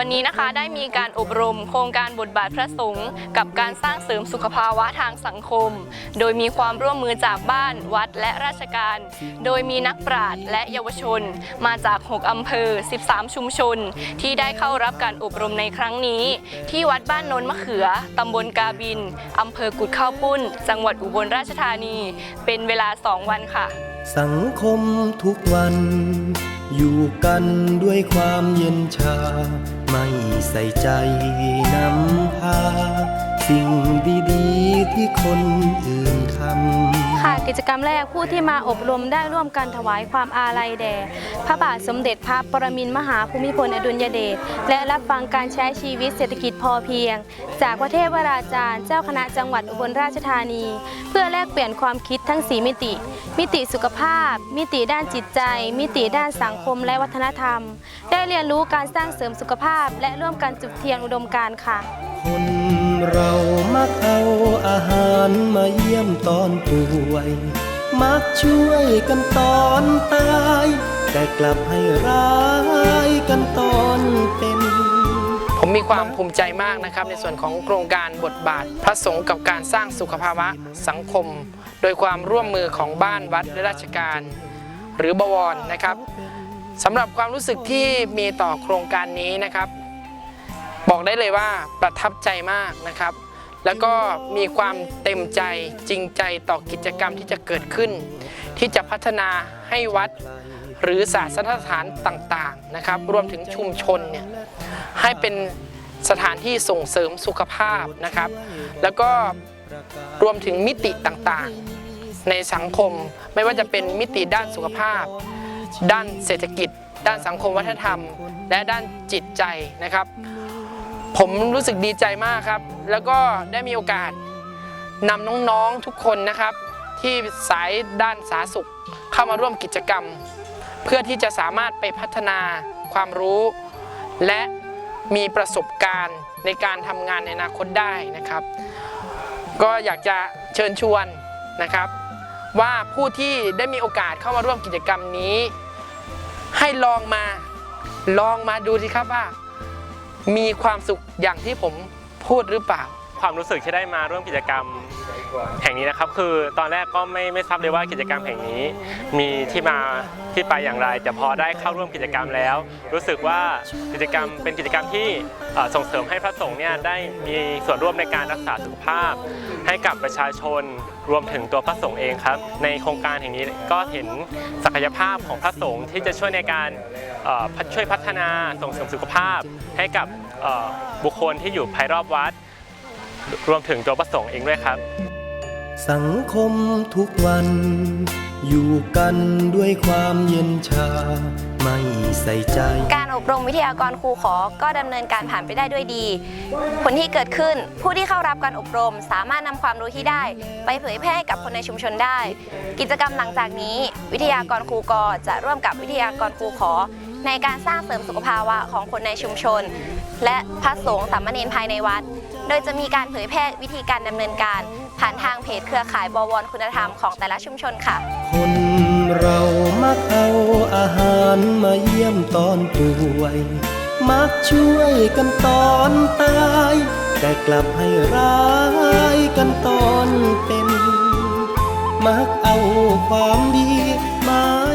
วันนี้นะคะได้มีการอบรมโครงการบทบาทพระสงฆ์กับการสร้างเสริมสุขภาวะทางสังคม โดยมีความร่วมมือจากบ้านวัดและราชการ โดยมีนักปราชญ์และเยาวชน มาจาก 6 อำเภอ 13 ชุมชน ที่ได้เข้ารับการอบรมในครั้งนี้ ที่วัดบ้านโนนมะเขือตำบลกาบินอำเภอกุดข้าวปุ้น จังหวัดอุบลราชธานี เป็นเวลา 2 วันค่ะ สังคมทุกวัน อยู่กันด้วยความเย็นชา ไม่ใส่ใจนำพา สิ่งดีๆ ที่คนอื่นทำ ค่ะกิจกรรมแรกผู้ที่มาอบรมได้ร่วมกันถวายความอาลัยแด่ พระบาทสมเด็จพระปรมินทรมหาภูมิพลอดุลยเดชและรับฟังการใช้ชีวิตเศรษฐกิจพอเพียง จากพระเทพวราจารย์ เจ้าคณะจังหวัดอุบลราชธานี เพื่อแลกเปลี่ยนความคิดทั้ง4มิติ มิติสุขภาพ มิติด้านจิตใจ มิติด้านสังคมและวัฒนธรรม ได้เรียนรู้การสร้างเสริมสุขภาพ และร่วมกันจุดเทียนอุดมการณ์ค่ะ คน เรามักเอาอาหารมาเยี่ยมตอนป่วย มักช่วยกันตอนตาย แต่กลับให้ร้ายกันตอนเป็น ผมมีความภูมิใจมากนะครับ ในส่วนของโครงการบทบาท พระสงฆ์กับการสร้างสุขภาวะสังคม โดยความร่วมมือของบ้านวัดและราชการ หรือบวรนะครับสำหรับความรู้สึกที่มีต่อโครงการนี้นะครับ บอกได้เลยว่าประทับใจมากนะครับ แล้วก็มีความเต็มใจจริงใจต่อกิจกรรมที่จะเกิดขึ้น ที่จะพัฒนาให้วัดหรือศาสนสถานต่างๆนะครับ รวมถึงชุมชนเนี่ยให้เป็นสถานที่ส่งเสริมสุขภาพนะครับ แล้วก็รวมถึงมิติต่างๆ ในสังคมไม่ว่าจะเป็นมิติด้านสุขภาพ ด้านเศรษฐกิจ ด้านสังคมวัฒนธรรม และด้านจิตใจนะครับ ผมรู้สึกดีใจมากครับ แล้วก็ได้มีโอกาสนำน้องๆทุกคนนะครับ ที่สายด้านสาธารณสุขเข้ามาร่วมกิจกรรม เพื่อที่จะสามารถไปพัฒนาความรู้ และมีประสบการณ์ในการทำงานในอนาคตได้นะครับ ก็อยากจะเชิญชวนนะครับ ว่าผู้ที่ได้มีโอกาสเข้ามาร่วมกิจกรรมนี้ ให้ลองมาลองมาดูสิครับว่า มีความสุขอย่างที่ผมพูดหรือเปล่า ความรู้สึกที่ได้มาร่วมกิจกรรมแห่งนี้นะครับคือตอนแรกก็ไม่ไม่ทราบเลยว่ากิจกรรมแห่งนี้ มีที่มาที่ไปอย่างไร แต่พอได้เข้าร่วมกิจกรรมแล้ว รู้สึกว่ากิจกรรมเป็นกิจกรรมที่ส่งเสริมให้พระสงฆ์เนี่ยได้มีส่วนร่วมในการรักษาสุขภาพ ให้กับประชาชนรวมถึงตัวพระสงฆ์เองครับ ในโครงการแห่งนี้ก็เห็นศักยภาพของพระสงฆ์ที่จะช่วยในการช่วยพัฒนาส่งเสริมสุขภาพ ให้กับบุคคลที่อยู่ภายรอบวัด รวมถึงตัวพระสงฆ์เองด้วยครับ สังคมทุกวัน กันด้วยความเย็นชา ไม่ใส่ใจ การอบรมวิทยากรครูขอก็ดำเนินการผ่านไปได้ด้วยดี ผลที่เกิดขึ้นผู้ที่เข้ารับการอบรมสามารถนำความรู้ที่ได้ ไปเผยแพร่ให้กับคนในชุมชนได้ กิจกรรมหลังจากนี้ วิทยากรครูกอจะร่วมกับวิทยากรครูขอ ในการสร้างเสริมสุขภาวะของคนในชุมชน และพระสงฆ์สามเณรภายในวัด โดยจะมีการเผยแพร่วิธีการดำเนินการ ผ่านทางเพจเครือข่ายบวรคุณธรรมของแต่ละชุมชนค่ะ คน เรามักเอาอาหารมาเยี่ยมตอนป่วย มักช่วยกันตอนตาย แต่กลับให้ร้ายกันตอนเป็น มักเอาความดีมา